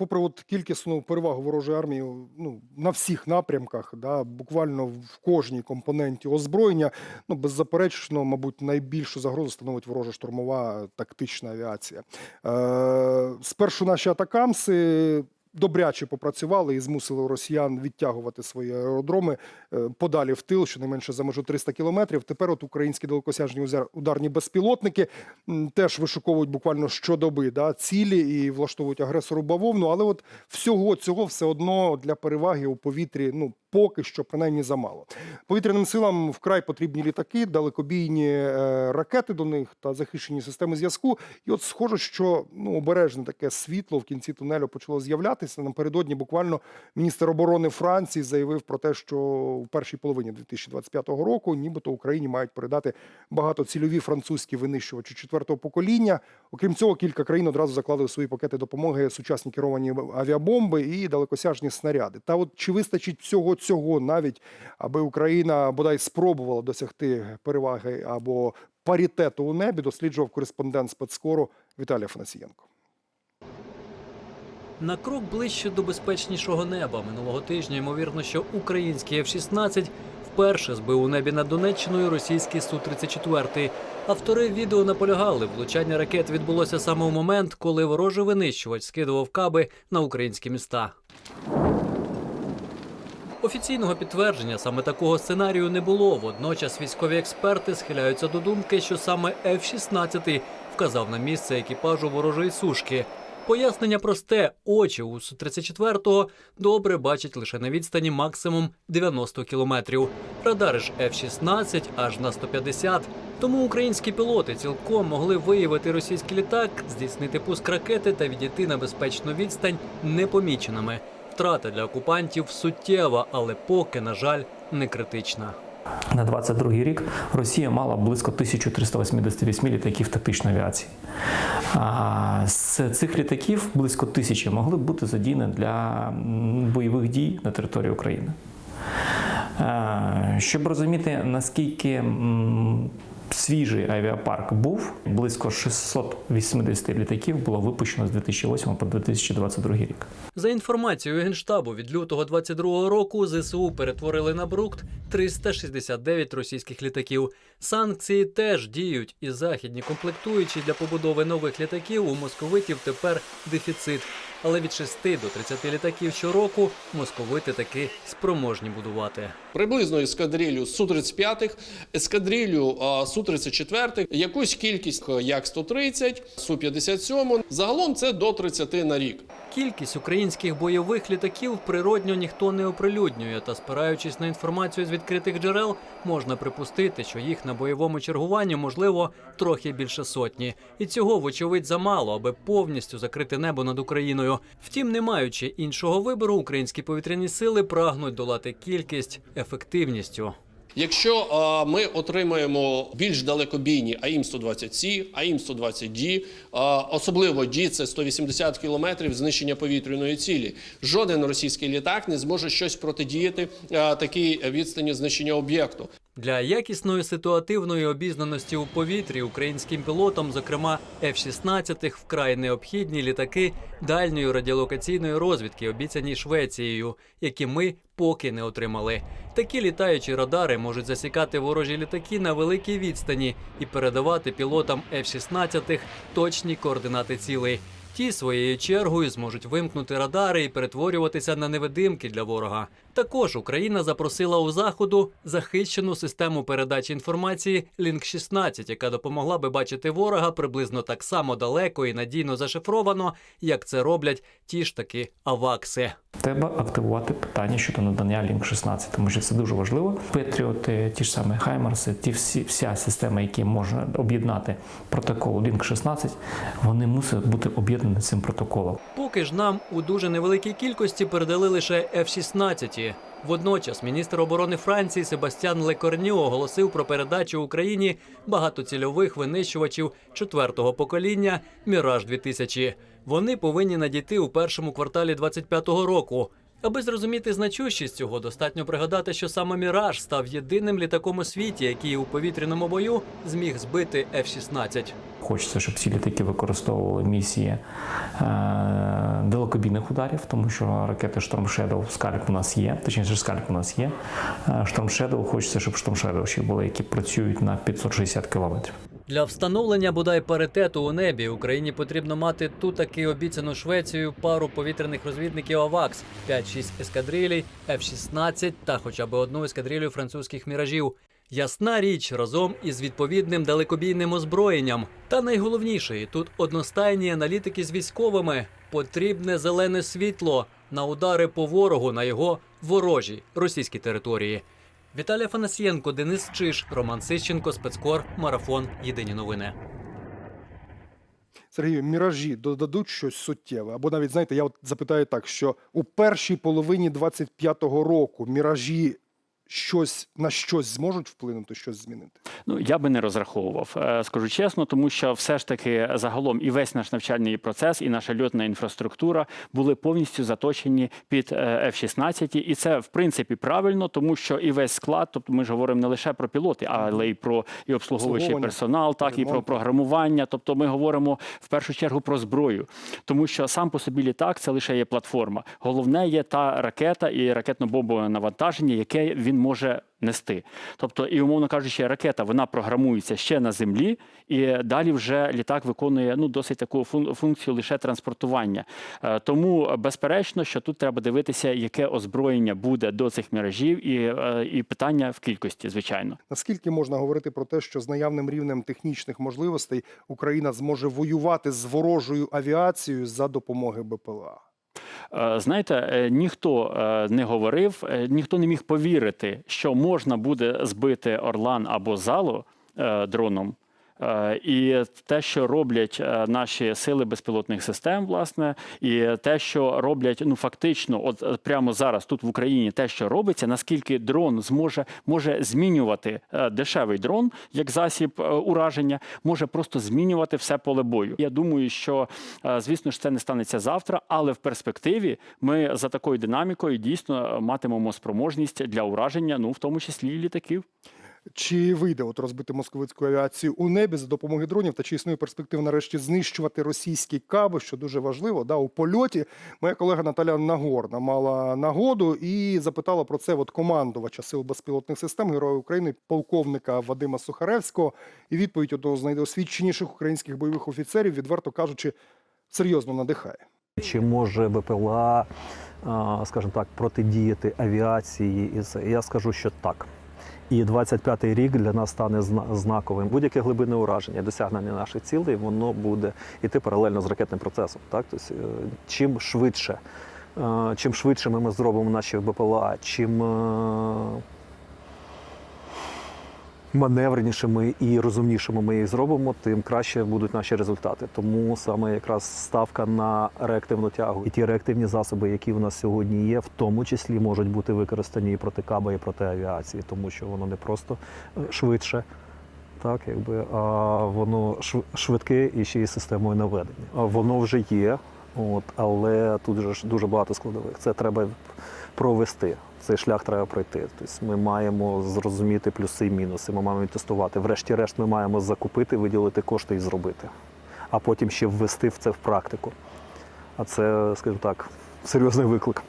попри от кількісну перевагу ворожої армії ну, на всіх напрямках, да, буквально в кожній компоненті озброєння, ну, беззаперечно, мабуть, найбільшу загрозу становить ворожа штурмова тактична авіація. Е, спершу наші атакамси добряче попрацювали і змусили росіян відтягувати свої аеродроми е, подалі в тил, щонайменше за межу 300 кілометрів. Тепер от українські далекосяжні ударні безпілотники теж вишуковують буквально щодоби да, цілі і влаштовують агресору бавовну. Але от всього цього все одно для переваги у повітрі, ну поки що, принаймні замало. Повітряним силам вкрай потрібні літаки, далекобійні е, ракети до них та захищені системи зв'язку. І от схоже, що ну обережне таке світло в кінці тунелю почало з'являтися. Напередодні буквально міністр оборони Франції заявив про те, що в першій половині 2025 року, нібито Україні мають передати багатоцільові французькі винищувачі четвертого покоління. Окрім цього, кілька країн одразу заклали свої пакети допомоги сучасні керовані авіабомби і далекосяжні снаряди. Та от чи вистачить всього цього навіть, аби Україна бодай спробувала досягти переваги або паритету у небі, досліджував кореспондент спецскору Віталій Афанасієнко. На крок ближче до безпечнішого неба минулого тижня ймовірно, що український F-16 вперше збив у небі над Донеччиною російський Су-34. Автори відео наполягали, влучання ракет відбулося саме у момент, коли ворожий винищувач скидував каби на українські міста. Офіційного підтвердження саме такого сценарію не було. Водночас військові експерти схиляються до думки, що саме F-16 вказав на місце екіпажу ворожої сушки. Пояснення просте: очі у Су-34 добре бачать лише на відстані максимум 90 кілометрів. Радари ж F-16 аж на 150. Тому українські пілоти цілком могли виявити російський літак, здійснити пуск ракети та відійти на безпечну відстань непоміченими. Втрата для окупантів суттєва, але поки, на жаль, не критична. На 22 рік Росія мала близько 1388 літаків тактичної авіації. З цих літаків близько тисячі могли б бути задіяні для бойових дій на території України. Щоб розуміти, наскільки свіжий авіапарк був, близько 680 літаків було випущено з 2008 по 2022 рік. За інформацією генштабу від лютого 22-го року ЗСУ перетворили на брухт 369 російських літаків. Санкції теж діють, і західні комплектуючі для побудови нових літаків у московитів тепер дефіцит. Але від 6 до 30 літаків щороку московити таки спроможні будувати. Приблизно ескадрилю Су-35, ескадрилю а, Су-34, якусь кількість а, Як-130, Су-57. Загалом це до 30 на рік. Кількість українських бойових літаків природньо ніхто не оприлюднює, та спираючись на інформацію з відкритих джерел, можна припустити, що їх на бойовому чергуванні можливо трохи більше сотні, і цього вочевидь замало, аби повністю закрити небо над Україною. Втім, не маючи іншого вибору, українські повітряні сили прагнуть долати кількість ефективністю. Якщо а, ми отримаємо більш далекобійні АІМ-120С, АІМ-120Д, а, особливо Ді – це 180 кілометрів знищення повітряної цілі, жоден російський літак не зможе щось протидіяти а, такій відстані знищення об'єкту. Для якісної ситуативної обізнаності у повітрі українським пілотам, зокрема F-16, вкрай необхідні літаки дальньої радіолокаційної розвідки, обіцяні Швецією, які ми поки не отримали. Такі літаючі радари можуть засікати ворожі літаки на великій відстані і передавати пілотам F-16 точні координати цілей. Ті своєю чергою зможуть вимкнути радари і перетворюватися на невидимки для ворога. Також Україна запросила у заходу захищену систему передачі інформації Link 16 яка допомогла би бачити ворога приблизно так само далеко і надійно зашифровано, як це роблять ті ж таки авакси. Треба активувати питання щодо надання Link 16, тому що це дуже важливо. Петріоти, ті ж самі Хаймарси, ті всі вся система, які можна об'єднати протокол Link 16, вони мусять бути об'єднані цим протоколом. Поки ж нам у дуже невеликій кількості передали лише F-16. Водночас міністр оборони Франції Себастьян Лекорню оголосив про передачу Україні багатоцільових винищувачів четвертого покоління Міраж 2000 Вони повинні надійти у першому кварталі 25-го року. Аби зрозуміти значущість цього, достатньо пригадати, що саме Міраж став єдиним літаком у світі, який у повітряному бою зміг збити F-16. Хочеться, щоб ці літаки використовували місії е, далекобійних ударів, тому що ракети Storm Shadow, Скальп у нас є, точніше, Скальп у нас є. Е, Storm Shadow, хочеться, щоб Storm Shadow ще були, які працюють на 560 кілометрів. Для встановлення бодай паритету у небі Україні потрібно мати ту таки обіцяну Швецією пару повітряних розвідників АВАКС, 5-6 ескадрилій, F-16 та хоча б одну ескадрилю французьких міражів. Ясна річ разом із відповідним далекобійним озброєнням. Та найголовніше, тут одностайні аналітики з військовими потрібне зелене світло на удари по ворогу на його ворожій російській території. Віталій Фанасієнко, Денис Чиш, Роман Сищенко, Спецкор, Марафон. Єдині новини. Сергію, міражі додадуть щось суттєве. Або навіть знаєте, я от запитаю так, що у першій половині 25-го року міражі щось на щось зможуть вплинути, щось змінити. Ну я би не розраховував, е, скажу чесно, тому що все ж таки загалом і весь наш навчальний процес, і наша льотна інфраструктура були повністю заточені під е, F-16, і це в принципі правильно, тому що і весь склад, тобто ми ж говоримо не лише про пілоти, але й про і обслуговуючий персонал, так і про програмування. Тобто, ми говоримо в першу чергу про зброю, тому що сам по собі літак це лише є платформа. Головне є та ракета і ракетно-бомбове навантаження, яке він може нести. Тобто, і умовно кажучи, ракета вона програмується ще на землі, і далі вже літак виконує ну досить таку фун- функцію лише транспортування. Е, Тому безперечно, що тут треба дивитися, яке озброєння буде до цих міражів, і, е, і питання в кількості, звичайно. Наскільки можна говорити про те, що з наявним рівнем технічних можливостей Україна зможе воювати з ворожою авіацією за допомоги БПЛА? Е, Знаєте, е, ніхто е, не говорив, ніхто не міг повірити, що можна буде збити Орлан або залу дроном. Е, І те, що роблять е, наші сили безпілотних систем, власне, і те, що роблять ну фактично, от е, прямо зараз тут в Україні, те, що робиться, наскільки дрон зможе може змінювати дешевий дрон як засіб ураження, може просто змінювати все поле бою. Я думаю, що звісно ж це не станеться завтра, але в перспективі ми за такою динамікою дійсно матимемо спроможність для ураження, ну в тому числі і літаків. Чи вийде от розбити московицьку авіацію у небі за допомогою дронів? Та чи існує перспектива нарешті знищувати російські каби, що дуже важливо? Да, у польоті моя колега Наталя Нагорна мала нагоду і запитала про це от командувача сил безпілотних систем Героя України, полковника Вадима Сухаревського. І відповідь одного з найдосвідченіших українських бойових офіцерів, відверто кажучи, серйозно надихає. Чи може БПЛА, скажімо так, протидіяти авіації? Я скажу, що так. І 25-й рік для нас стане зна- знаковим. Будь-яке глибинне ураження, досягнення наших цілей, воно буде йти паралельно з ракетним процесом. Так? Тобто, е, чим швидше, е, чим швидше ми зробимо наші БПЛА, чим е, маневренішими і розумнішими ми їх зробимо, тим краще будуть наші результати. Тому саме якраз ставка на реактивну тягу і ті реактивні засоби, які в нас сьогодні є, в тому числі можуть бути використані і проти каба, і проти авіації, тому що воно не просто е, швидше. Так, якби а воно швидке і ще й системою наведення. Воно вже є, от, але тут же дуже багато складових. Це треба провести. Цей шлях треба пройти. Тобто ми маємо зрозуміти плюси і мінуси. Ми маємо тестувати. Врешті-решт, ми маємо закупити, виділити кошти і зробити, а потім ще ввести в це в практику. А це, скажімо так, серйозний виклик.